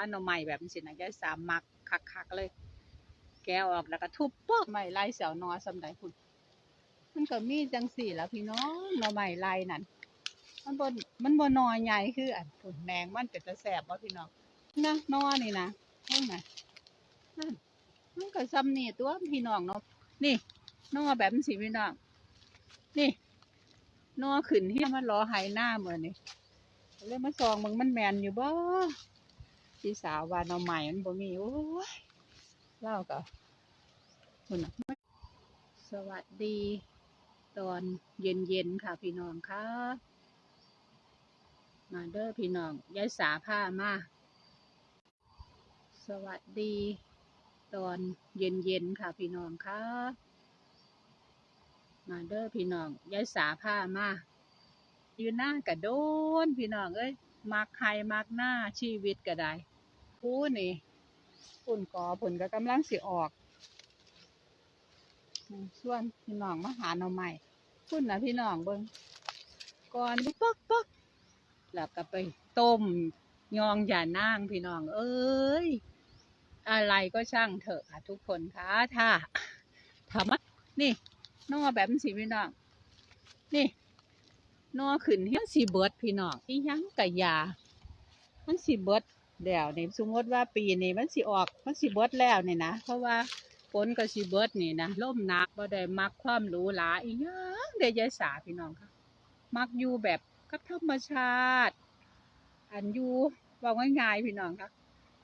คะหน่อไม้แบบนี้สินะยายสามมักคักๆเลย แกะออกแล้วก็ทุบป๊อกไม้ไล่เสียวนอสำใดพุ่นมันก็มีจังสี่และพี่น้องหน่อไม้ไล่นั่นมันบ่มันบ่นอใหญ่คืออันพุ่นแหนงมันเป็นตะแสบบ่พี่น้องนะนอนี่นะเห็นไหมนั่นมันก็ซ้ำนี่ตัวพี่น้องเนาะนี่นอแบบนี้สิพี่น้องนี่นอขึ้นที่มันรอหายหน้าเหมือนนี่เลยมาซองมึงมันแมนอยู่บ่ พี่สาวว่าน่อใหม่มันบ่มีโอ้ยเล่าก็คุณน่ะสวัสดี ตอนเย็นๆค่ะพี่น้องค่ะมาเด้อพี่น้องยายสาผ้ามาสวัสดี ตอนเย็นๆค่ะพี่น้องค่ะมาเด้อพี่น้องยายสาผ้ามาอยู่หน้ากระโดนพี่น้องเอ้ย มักใครมักหน้าชีวิตก็ได้ผู้นี่ฝุ่นกอผลก็กำลังสิออกส่วนพี่น้องมาหาหน่อใหม่ฝุ่นนะพี่น้องเบิ่งก่อนป๊อกป๊อกแล้วก็ไปต้มยองอย่านางพี่น้อง เอ้ย อะไรก็ช่างเถอะค่ะทุกคนค่ะถ้าถามนี่นอแบบสีพี่น้อง นี่ นอขึ้นเฮียสีเบิดพี่น้องอีหยังกะยา มันสีเบิดแล้วนี่สมมติว่าปีนี้มันสีออกมันสีเบิดแล้วนี่นะเพราะว่าฝนก็สีเบิดนี่นะล่มหนักบ่ได้มักความหรูหราอีหยังเดยายสาพี่น้องค่ะ มักอยู่แบบกับธรรมชาติ อันอยู่ว่าง่ายๆพี่น้องค่ะ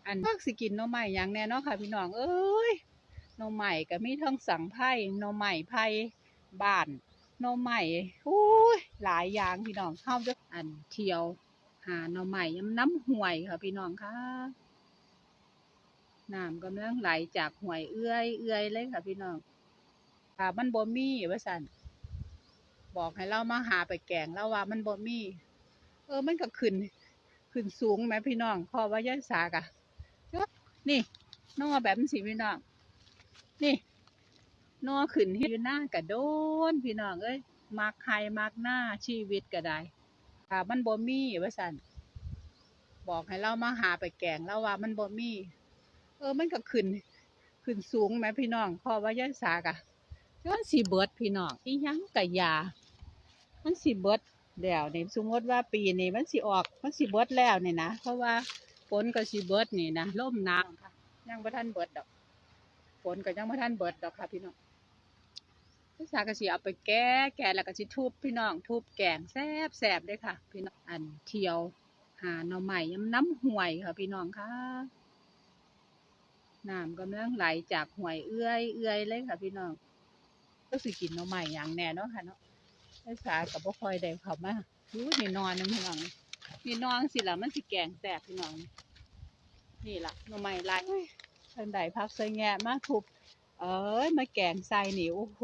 อันมักสิกินน่อไม้หยังแน่นาะค่ะ พี่น้องเอ้ยน่อใหม่ก็มีทั้งสังไผ่น่อใหม่ไผ่บ้าน น่อใหม่อุ้ยหลายอย่างพี่น้องเข้าด้วยอันเที่ยว หาหน่อใหม่ยำน้ำห่วยค่ะพี่น้องค่ะน้ำกำลังไหลจากห่วยเอื้อยเอื้อยเลยค่ะพี่น้องถ้ามันบ่มีว่าสันบอกให้เรามาหาไปแกงแล้วว่ามันบ่มีเออมันก็ขึ้น ขึ้นสูงไหมพี่น้องพอว่าย่าสากะนี่น้องแบบนี้สิพี่น้องนี่ นอขึ้นที่ดูหน้ากระโดน พี่น้องเอ้ยมักใครมักหน้าชีวิตก็ได้ถ้ามันบ่มีว่าสันบอกให้เรามาหาไปแกงแล้วว่ามันบ่มี เออมันก็ขึ้น ขึ้นสูงไหมพี่น้องเพอว่าย่าสากะมันสีเบิดพี่น้องอีหยังกะยา มันสีเบิดแล้วนี่สมมติว่าปีนี้มันสีออกมันสีเบิดแล้วนี่นะเพราะว่าฝนก็สีเบิดนี่นะล่มหนักยังบ่ทันเบิดดอกฝนก็ยังไม่ทันเบิดดอกค่ะพี่น้อง พี่สาวก็สิเอาไปแก้แก้แล้วก็สิทุบพี่น้องทุบแกงแซบแซบด้อค่ะ พี่น้องอันเที่ยว หาหน่อใหม่ยำน้ำห่วยค่ะ พี่น้องค่ะน้ำกำลังไหลจากห่วยเอื้อยเอื้อยเลยค่ะ พี่น้องก็สิกินหน่อใหม่อย่างแน่เนาะค่ะเนาะพี่สากับพ่อคอยได้เข้ามาดูนี่นอนนึงพี่น้องนี่นอนสิล่ะมันสิแกงแซบพี่น้องนี่ล่ะหน่อใหม่ลายทางใดพักใส่แงะมากทุบ เอ้ยมาแกงใส่นี่โอ้โห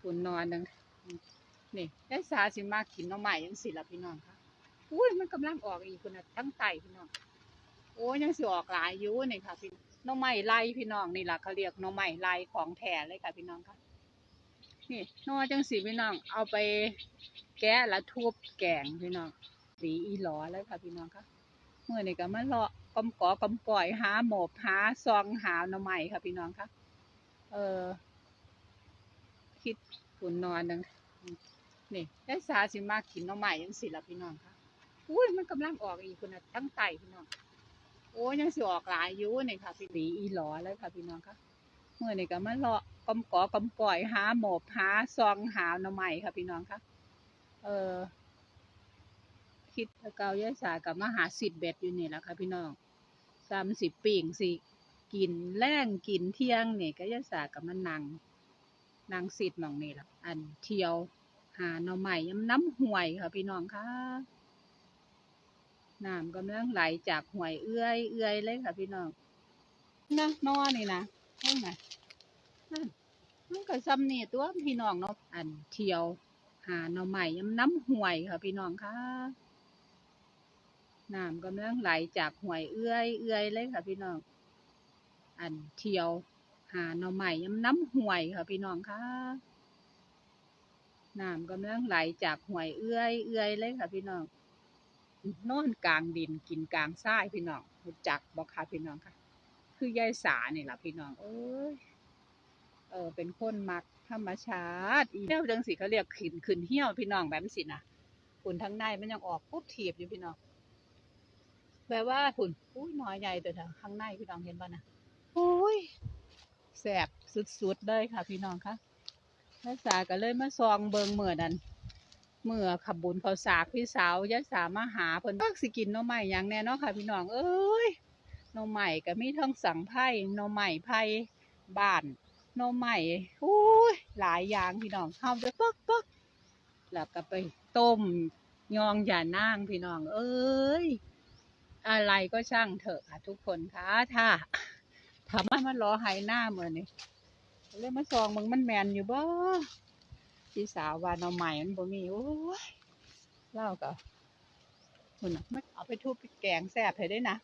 คุณนอนนึงนี่ได้สาสิมากินน้องใหม่ยังสิละพี่น้องค่ะอุ้ยมันกำลังออกอีกคุณน่ะทั้งไตพี่น้องโอ้ยยังสิออกหลายอยู่นี่ค่ะพี่น้องใหม่ไล่พี่น้องนี่แหละเขาเรียกน้องใหม่ไล่ของแท้เลยค่ะพี่น้องค่ะนี่นอจังสีพี่น้องเอาไปแกะแล้วทุบแกงพี่น้องสีอีหลอเลยค่ะพี่น้องค่ะเมื่อนี่ก็มาเลาะกำกอกำก่อยหาหมบหาซองหาหน่อไม้ค่ะพี่น้องค่ะ เออ คิดฝุ่นนอนนึงนี่ได้สาสิมากินหน่อไม้ยังสิละพี่น้องค่ะอุ้ยมันกำลังออกอีกคนน่ะทั้งไตพี่น้องโอ้ยยังสิออกหลายอยู่นี่ค่ะพี่ดีอีหลอเลยค่ะพี่น้องค่ะเมื่อนี่ก็มาเลาะกำกอกำก่อยหาหมบหาซองหาหน่อไม้ค่ะพี่น้องค่ะเออคิดแล้วเกายายสากับมาหาสิบเบ็ดอยู่นี่แหละค่ะพี่น้องสามสิบปีงสิ กินแรงกินเที่ยงนี่ก็ยายสากับมันนังนางสิทธิ์หมองนี่ละอันเที่ยว หาหน่อใหม่ยำน้ำห่วยค่ะพี่น้องค่ะน้ำกำลังไหลจากห่วยเอื้อยเอื้อยเลยค่ะพี่น้องนะนอนี่นะเห็นไหมนั่นมันก็ซ้ำนี่ตัวพี่น้องเนาะอันเที่ยว หาหน่อใหม่ยำน้ำห่วยค่ะพี่น้องค่ะน้ำกำลังไหลจากห่วยเอื้อยเอื้อยเลยค่ะพี่น้อง อันเที่ยว หาหน่อใหม่ยำน้ำห่วยค่ะพี่น้องค่ะน้ำกำลังไหลจากห่วยเอื้อยเอื้อยเลยค่ะพี่น้องนอนกลางดินกินกลางทรายพี่น้องรู้จักบ่ค่ะพี่น้องค่ะ คือยายสาเนี่ยล่ะพี่น้องเอ้ยเออเป็นคนมักธรรมชาติเหี่ยวจังสิเขาเรียกขึ้นขึ้นเหี่ยวพี่น้องแบบสินะฝุ่นทั้งในมันยังออกปุ๊บถีบอยู่พี่น้องแปลว่าฝุ่นอุ้ยน้อยใหญ่ตัวเถอะข้างในพี่น้องเห็นป่ะนะ โอ้ยแสบสุดๆเลยค่ะ พี่น้องค่ะยายสาก็เลยมาซองเบิงเมื่อนั้นเมื่อขับบุญเขาสากพี่สาวยายสามาหาเพิ่นก็สิกินน่อไม้หยังแน่นาะค่ะ พี่น้องเอ้ยน่อใหม่ก็มีทั้งสังไผ่น่อใหม่ไผ่บ้านน่อใหม่อุ้ยหลายอย่างพี่น้องเข้าไปปักปักแล้วก็ไปต้มยองอย่านางพี่น้อง เอ้ย อะไรก็ช่างเถอะค่ะทุกคนค่ะถ้า ถามันมันรอหายหน้าเหมือนนี่เรื่องมาซองมึงมันแมนอยู่บ่พี่สาวว่าน่อใหม่มันบ่มีโอ้ยเล่าก็คุณน่ะมันเอาไปทุบไปแกงแซ่บให้ได้นะ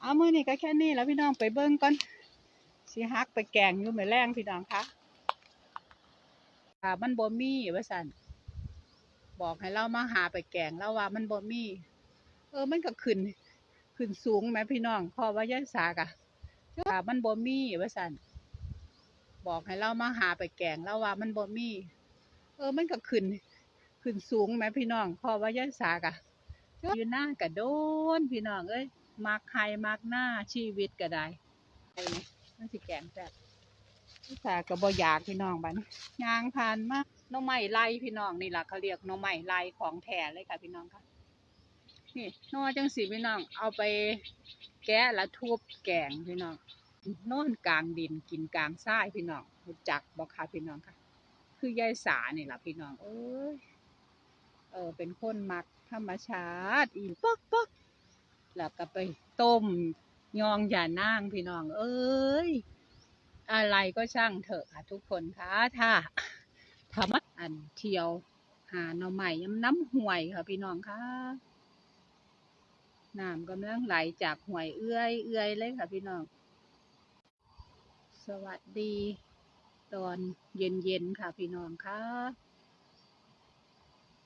เอามือนี่ก็แค่นี้แล้วพี่น้องไปเบิ้งก่อนสิฮักไปแกงอยู่เหมือนแรงพี่น้องคะอ่ามันบ่มีว่าสันบอกให้เรามาหาไปแกงแล้วว่ามันบ่มี เออมันก็ขึ้น ขึ้นสูงไหมพี่น้องขอว่ายายสากะ อ่ามันบ่มีว่าสันบอกให้เรามาหาไปแกงแล้วว่ามันบ่มี เออมันก็ขึ้น ขึ้นสูงไหมพี่น้องขอว่ายายสากะอยู่หน้ากระโดนพี่น้องเอ้ยมักใครมักหน้าชีวิตก็ได้ไอ้นี่มันสิแกงแซ่บพี่สาก็บ่อยากพี่น้องบัดนี้ยางผ่านมาหน้องใหม่ไล่พี่น้องนี่แหละเขาเรียกน้องใหม่ไล่ของแท้เลยค่ะพี่น้องค่ะ นี่นอจังสีพี่น้อง เอาไปแกะแล้วทุบแกงพี่น้องนอนกลางดินกินกลางทรายพี่น้องรู้จักบ่ค่ะพี่น้องค่ะ คือยายสานี่ล่ะพี่น้องเอ้ยเออเป็นคนมักธรรมชาติอีปอกปอกแล้วก็ไปต้มยองอย่านางพี่น้อง เอ้ยอะไรก็ช่างเถอะค่ะทุกคนค่ะถ้าถ้ามอันเที่ยว หาหน่อใหม่ยำน้ำห่วยค่ะพี่น้องค่ะ น้ำกำลังไหลจากห่วยเอื้อยเอื้อยเลยค่ะพี่น้อง สวัสดี ตอนเย็นเย็นๆค่ะพี่น้องค่ะ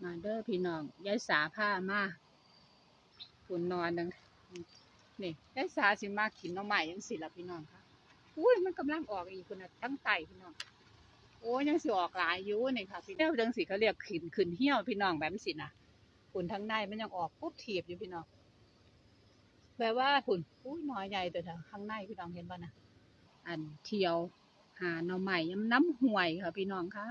มาเด้อพี่น้องยายสาผ้ามาฝุ่นนอนดังนี่ยายสาสิมากินน้องใหม่ยังสิละพี่น้องค่ะอุ้ยมันกำลังออกอีกคนน่ะทั้งไตพี่น้องโอ้ยยังสิออกหลายอยู่นี่ค่ะพี่เหี่ยวจังสิเขาเรียกขึ้นขึ้นเหี่ยวพี่น้องแบบสินะฝุ่นทั้งในมันยังออกปุ๊บถีบอยู่พี่น้อง แปลว่าฝุ่นอุ้ยน้อยใหญ่ตัวเถอะข้างในพี่น้องเห็นป่ะนะอันเที่ยว หาหน่อใหม่ยำน้ำห่วยค่ะพี่น้องค่ะ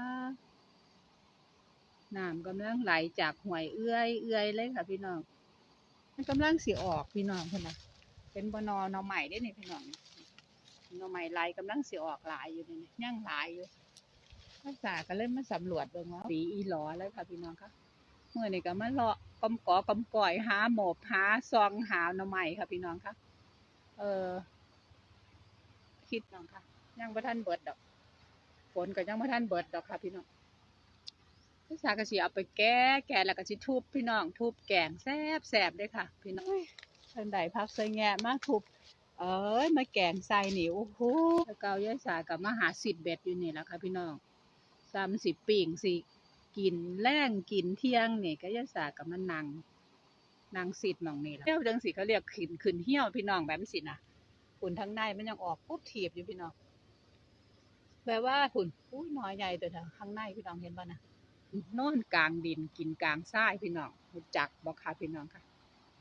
น้ำกำลังไหลจากห่วยเอื้อยเอื้อยเลยค่ะพี่น้องมันกำลังสิออกพี่น้องคนน่ะเป็นบนอหนอใหม่ได้นี่พี่น้องหนอใหม่ลายกำลังสิออกหลายอยู่นี่นะย่างหลายอยู่ภาษาก็เล่นมาสำรวจเบิ่งว่าสีอีหลอแล้วค่ะพี่น้องค่ะ เมื่อนี่ก็มาเลาะกำกอกำก่อยหาหมบหาซองหาหนอใหม่ค่ะพี่น้องค่ะ เออคิดน้องค่ะยังบ่ทันเบิดดอกฝนก็ยังบ่ทันเบิดดอกค่ะพี่น้องภาษาก็สิเอาไปแก้แก่แล้วก็สิทุบพี่น้อง ทุบแกงแซ่บแซ่บเลยค่ะ พี่น้องทางใดพักใส่แงะมาทุบเอ้ยมาแกงใส่นี่โอ้โหแล้วเกายายสากับมาหาสิบเบ็ดอยู่นี่แหละค่ะพี่น้องสามสิบปิ่งสิ กินแรงกินเที่ยงนี่ก็ยาสากับมันนังนางสิทธิ์หมองนี่แหละเหี่ยวจังสิเขาเรียกขึ้นขึ้นเหี่ยวพี่น้องแบบสินะฝุ่นทั้งในมันยังออกปุ๊บถีบอยู่พี่น้องแปลว่าฝุ่นอุ้ยน้อยใหญ่ตัวเถอะข้างในพี่น้องเห็นป่ะนะนอนกลางดินกินกลางทรายพี่น้องรู้จักบ่ค่ะพี่น้องค่ะ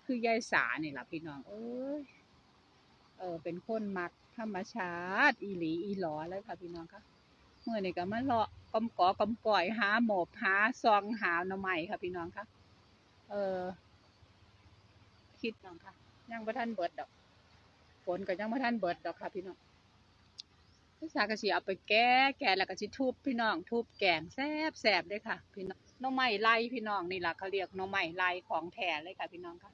คือยายสานี่ยล่ะพี่น้องเอ้ยเออเป็นคนมักธรรมชาติ อีหลีอีหลอเลยค่ะพี่น้องค่ะเมื่อนี่ก็มาเลาะ กำกอกำก่อยหาหมอบหาซองหาหน่อใหม่ค่ะพี่น้องค่ะ เออคิดน้องค่ะยังบ่ทันเบิดดอกฝนก็ยังบ่ทันเบิดดอกค่ะพี่น้องภาษาก็สิเอาไปแก้แก่แล้วก็สิทุบพี่น้อง ทุบแกงแซบแซ่บเลยค่ะ พี่น้องหน้องใหม่ไล่พี่น้องนี่แหละเขาเรียกหน้องใหม่ไล่ของแท้เลยค่ะ พี่น้องค่ะ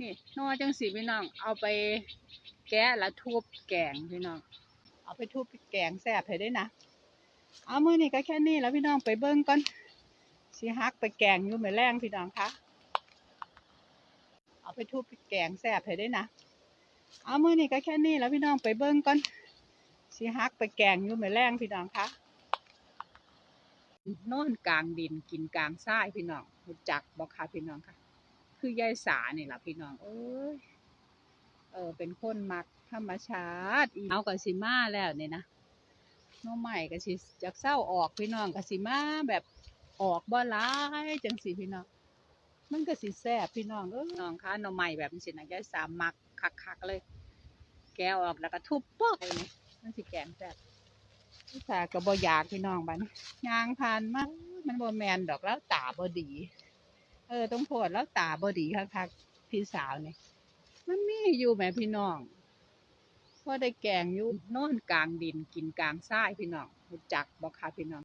นี่หนอจังสีพี่น้องเอาไปแก้แล้วทุบแกงพี่น้อง เอาไปทุบแกงแซบให้ได้นะ เอามือนี่ก็แค่นี้แล้วพี่น้องไปเบิ้งก่อนสิฮักไปแกงอยู่เหมือนแรงพี่น้องคะเอาไปทุบแกงแซ่บให้ได้นะเอามือนี่ก็แค่นี้แล้วพี่น้องไปเบิ้งก่อนสิฮักไปแกงอยู่เหมือนแรงพี่น้องคะนอนกลางดินกินกลางทรายพี่น้องรู้จักบ่ค่ะพี่น้องค่ะ คือยายสาเนี่ยล่ะพี่น้องเอ้ยเออเป็นคนมักธรรมชาติอีเอาก็สิมาแล้วเนี่ยนะ น้องใหม่ก็สิจากเศร้าออกพี่น้องก็สิมาแบบออกบ่หลายจังสิพี่น้อง มันก็สิแซ่บพี่น้องเออน้องคะหน่อใหม่แบบนี้สินะยายสามมักคักๆเลย แกะออกแล้วก็ทุบปอกไปนี่มันสิแกงแซ่บพี่สาก็บ่อยากพี่น้องบัดนี้ยางผ่านมามันบ่แมนดอกแล้วตาบ่ดี เออต้องโพดแล้วตาบ่ดีคักๆพี่สาวนี่มันมีอยู่แหมพี่น้อง พอได้แกงอยู่นอนกลางดินกินกลางทรายพี่น้องรู้จักบ่คะพี่น้อง